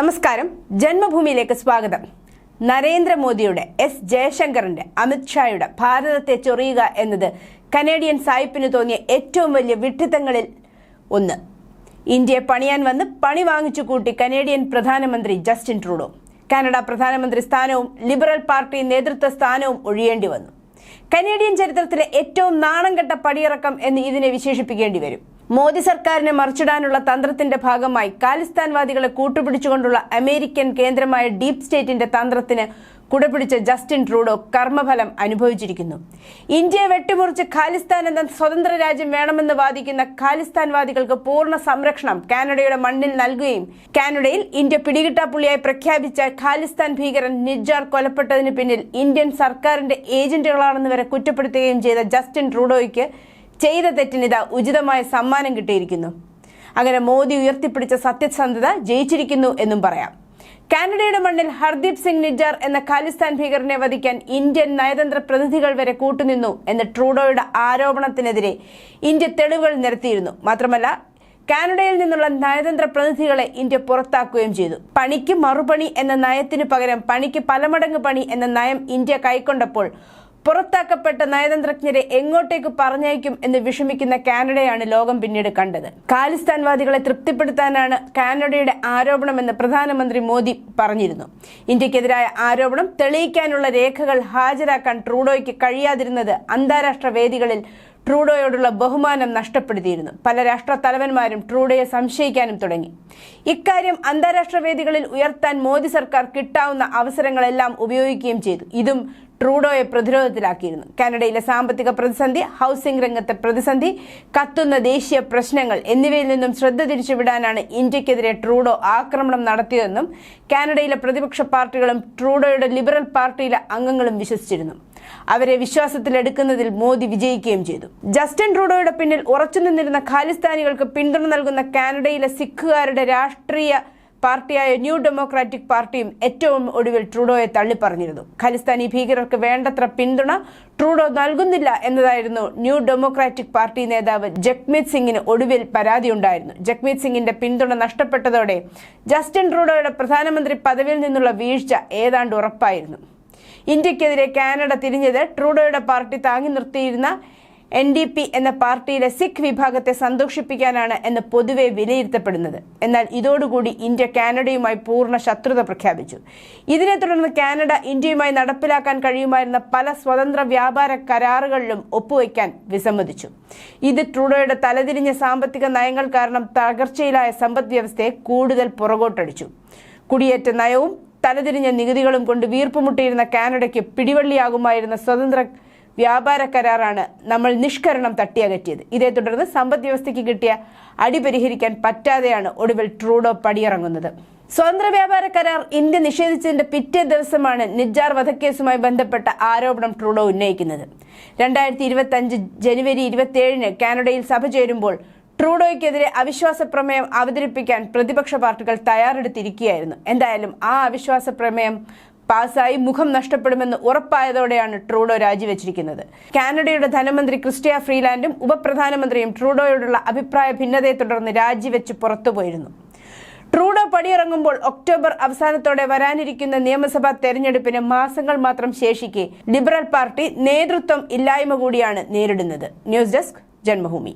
നമസ്കാരം. ജന്മഭൂമിയിലേക്ക് സ്വാഗതം. നരേന്ദ്രമോദിയുടെ എസ് ജയശങ്കറിന്റെ അമിത്ഷായുടെ ഭാരതത്തെ ചൊറിയുക എന്നത് കനേഡിയൻ സായിപ്പിന് തോന്നിയ ഏറ്റവും വലിയ വിഡ്ഢിത്തങ്ങളിൽ ഒന്ന്. ഇന്ത്യയെ പണിയാൻ വന്ന് പണി വാങ്ങിച്ചു കൂട്ടി കനേഡിയൻ പ്രധാനമന്ത്രി ജസ്റ്റിൻ ട്രൂഡോ. കാനഡ പ്രധാനമന്ത്രി സ്ഥാനവും ലിബറൽ പാർട്ടി നേതൃത്വ സ്ഥാനവും ഒഴിയേണ്ടി വന്നു. കനേഡിയൻ ചരിത്രത്തിലെ ഏറ്റവും നാണം കെട്ട പടിയിറക്കം എന്ന് ഇതിനെ വിശേഷിപ്പിക്കേണ്ടി വരും. മോദി സർക്കാരിനെ മറിച്ചിടാനുള്ള തന്ത്രത്തിന്റെ ഭാഗമായി കാലിസ്ഥാൻവാദികളെ കൂട്ടുപിടിച്ചുകൊണ്ടുള്ള അമേരിക്കൻ കേന്ദ്രമായ ഡീപ് സ്റ്റേറ്റിന്റെ തന്ത്രത്തിന് കുടപിടിച്ച ജസ്റ്റിൻ ട്രൂഡോ കർമ്മഫലം അനുഭവിച്ചിരിക്കുന്നു. ഇന്ത്യയെ വെട്ടിമുറിച്ച് ഖാലിസ്ഥാൻ എന്ന സ്വതന്ത്ര രാജ്യം വേണമെന്ന് വാദിക്കുന്ന ഖാലിസ്ഥാൻവാദികൾക്ക് പൂർണ സംരക്ഷണം കാനഡയുടെ മണ്ണിൽ നൽകുകയും കാനഡയിൽ ഇന്ത്യ പിടികിട്ടാപ്പുള്ളിയായി പ്രഖ്യാപിച്ച ഖാലിസ്ഥാൻ ഭീകരൻ നിജാർ കൊലപ്പെട്ടതിന് പിന്നിൽ ഇന്ത്യൻ സർക്കാരിന്റെ ഏജന്റുകളാണെന്ന് വരെ കുറ്റപ്പെടുത്തുകയും ചെയ്ത ജസ്റ്റിൻ ട്രൂഡോയ്ക്ക് ചെയ്ത തെറ്റിനിത ഉചിതമായ സമ്മാനം കിട്ടിയിരിക്കുന്നു. അങ്ങനെ മോദി ഉയർത്തിപ്പിടിച്ച സത്യസന്ധത ജയിച്ചിരിക്കുന്നു എന്നും പറയാം. കാനഡയുടെ മണ്ണിൽ ഹർദീപ് സിംഗ് നിജർ എന്ന ഖാലിസ്ഥാൻ ഭീകരനെ വധിക്കാൻ ഇന്ത്യൻ നയതന്ത്ര പ്രതിനിധികൾ വരെ കൂട്ടുനിന്നു എന്ന ട്രൂഡോയുടെ ആരോപണത്തിനെതിരെ ഇന്ത്യ തെളിവുകൾ നിരത്തിയിരുന്നു. മാത്രമല്ല കാനഡയിൽ നിന്നുള്ള നയതന്ത്ര പ്രതിനിധികളെ ഇന്ത്യ പുറത്താക്കുകയും ചെയ്തു. പണിക്ക് മറുപണി എന്ന നയത്തിനു പകരം പണിക്ക് പലമടങ്ങ് പണി എന്ന നയം ഇന്ത്യ കൈക്കൊണ്ടപ്പോൾ പുറത്താക്കപ്പെട്ട നയതന്ത്രജ്ഞരെ എങ്ങോട്ടേക്ക് പറഞ്ഞയക്കും എന്ന് വിഷമിക്കുന്ന കാനഡയാണ് ലോകം പിന്നീട് കണ്ടത്. ഖാലിസ്ഥാൻവാദികളെ തൃപ്തിപ്പെടുത്താനാണ് കാനഡയുടെ ആരോപണമെന്ന് പ്രധാനമന്ത്രി മോദി പറഞ്ഞിരുന്നു. ഇന്ത്യക്കെതിരായ ആരോപണം തെളിയിക്കാനുള്ള രേഖകൾ ഹാജരാക്കാൻ ട്രൂഡോയ്ക്ക് കഴിയാതിരുന്നത് അന്താരാഷ്ട്ര വേദികളിൽ ട്രൂഡോയോടുള്ള ബഹുമാനം നഷ്ടപ്പെടുത്തിയിരുന്നു. പല രാഷ്ട്ര തലവന്മാരും ട്രൂഡോയെ സംശയിക്കാനും തുടങ്ങി. ഇക്കാര്യം അന്താരാഷ്ട്ര വേദികളിൽ ഉയർത്താൻ മോദി സർക്കാർ കിട്ടാവുന്ന അവസരങ്ങളെല്ലാം ഉപയോഗിക്കുകയും ചെയ്തു. ഇതും ട്രൂഡോയെ പ്രതിരോധത്തിലാക്കിയിരുന്നു. കാനഡയിലെ സാമ്പത്തിക പ്രതിസന്ധി ഹൗസിംഗ് രംഗത്തെ പ്രതിസന്ധി കത്തുന്ന ദേശീയ പ്രശ്നങ്ങൾ എന്നിവയിൽ നിന്നും ശ്രദ്ധ തിരിച്ചുവിടാനാണ് ഇന്ത്യക്കെതിരെ ട്രൂഡോ ആക്രമണം നടത്തിയതെന്നും കാനഡയിലെ പ്രതിപക്ഷ പാർട്ടികളും ട്രൂഡോയുടെ ലിബറൽ പാർട്ടിയിലെ അംഗങ്ങളും വിശ്വസിച്ചിരുന്നു. അവരെ വിശ്വാസത്തിലെടുക്കുന്നതിൽ മോദി വിജയിക്കുകയും ചെയ്തു. ജസ്റ്റിൻ ട്രൂഡോയുടെ പിന്നിൽ ഉറച്ചുനിന്നിരുന്ന ഖാലിസ്ഥാനികൾക്ക് പിന്തുണ നൽകുന്ന കാനഡയിലെ സിഖുകാരുടെ രാഷ്ട്രീയ പാർട്ടിയായ ന്യൂ ഡെമോക്രാറ്റിക് പാർട്ടിയും ഏറ്റവും ഒടുവിൽ ട്രൂഡോയെ തള്ളിപ്പറഞ്ഞിരുന്നു. ഖലിസ്ഥാനി ഭീകരർക്ക് വേണ്ടത്ര പിന്തുണ ട്രൂഡോ നൽകുന്നില്ല എന്നതായിരുന്നു ന്യൂ ഡെമോക്രാറ്റിക് പാർട്ടി നേതാവ് ജഗ്മീത് സിംഗിന് ഒടുവിൽ പരാതിയുണ്ടായിരുന്നു. ജഗ്മീത് സിംഗിന്റെ പിന്തുണ നഷ്ടപ്പെട്ടതോടെ ജസ്റ്റിൻ ട്രൂഡോയുടെ പ്രധാനമന്ത്രി പദവിയിൽ നിന്നുള്ള വീഴ്ച ഏതാണ്ട് ഉറപ്പായിരുന്നു. ഇന്ത്യക്കെതിരെ കാനഡ തിരിഞ്ഞത് ട്രൂഡോയുടെ പാർട്ടി താങ്ങി നിർത്തിയിരുന്ന എൻ ഡി പി എന്ന പാർട്ടിയിലെ സിഖ് വിഭാഗത്തെ സന്തോഷിപ്പിക്കാനാണ് എന്ന് പൊതുവെ വിലയിരുത്തപ്പെടുന്നത്. എന്നാൽ ഇതോടുകൂടി ഇന്ത്യ കാനഡയുമായി പൂർണ ശത്രുത പ്രഖ്യാപിച്ചു. ഇതിനെ തുടർന്ന് കാനഡ ഇന്ത്യയുമായി നടപ്പിലാക്കാൻ കഴിയുമായിരുന്ന പല സ്വതന്ത്ര വ്യാപാര കരാറുകളിലും ഒപ്പുവയ്ക്കാൻ വിസമ്മതിച്ചു. ഇത് ട്രൂഡോയുടെ തലതിരിഞ്ഞ സാമ്പത്തിക നയങ്ങൾ കാരണം തകർച്ചയിലായ സമ്പദ് വ്യവസ്ഥയെ കൂടുതൽ പുറകോട്ടടിച്ചു. കുടിയേറ്റ നയവും തലതിരിഞ്ഞ നികുതികളും കൊണ്ട് വീർപ്പുമുട്ടിയിരുന്ന കാനഡയ്ക്ക് പിടിവള്ളിയാകുമായിരുന്ന സ്വതന്ത്ര വ്യാപാര കരാറാണ് നമ്മൾ നിഷ്കരണം തട്ടിയകറ്റിയത്. ഇതേ തുടർന്ന് സമ്പദ് വ്യവസ്ഥയ്ക്ക് കിട്ടിയ അടി പരിഹരിക്കാൻ പറ്റാതെയാണ് ഒടുവിൽ ട്രൂഡോ പടിയിറങ്ങുന്നത്. സ്വതന്ത്ര വ്യാപാര കരാർ ഇന്ത്യ നിഷേധിച്ചതിന്റെ പിറ്റേ ദിവസമാണ് നിജാർ വധക്കേസുമായി ബന്ധപ്പെട്ട ആരോപണം ട്രൂഡോ ഉന്നയിക്കുന്നത്. രണ്ടായിരത്തി ഇരുപത്തി അഞ്ച് ജനുവരി ഇരുപത്തിയേഴിന് കാനഡയിൽ സഭ ചേരുമ്പോൾ ട്രൂഡോയ്ക്കെതിരെ അവിശ്വാസ പ്രമേയം അവതരിപ്പിക്കാൻ പ്രതിപക്ഷ പാർട്ടികൾ തയ്യാറെടുത്തിരിക്കുകയായിരുന്നു. എന്തായാലും ആ അവിശ്വാസ പ്രമേയം പാസ്സായി മുഖം നഷ്ടപ്പെടുമെന്ന് ഉറപ്പായതോടെയാണ് ട്രൂഡോ രാജിവെച്ചിരിക്കുന്നത്. കാനഡയുടെ ധനമന്ത്രി ക്രിസ്റ്റിയ ഫ്രീലാൻഡും ഉപപ്രധാനമന്ത്രിയും ട്രൂഡോയോടുള്ള അഭിപ്രായ ഭിന്നതയെ തുടർന്ന് രാജിവെച്ച് പുറത്തുപോയിരുന്നു. ട്രൂഡോ പടിയിറങ്ങുമ്പോൾ ഒക്ടോബർ അവസാനത്തോടെ വരാനിരിക്കുന്ന നിയമസഭാ തെരഞ്ഞെടുപ്പിന് മാസങ്ങൾ മാത്രം ശേഷിക്കെ ലിബറൽ പാർട്ടി നേതൃത്വം ഇല്ലായ്മ കൂടിയാണ് നേരിടുന്നത്. News desk Janmabhumi.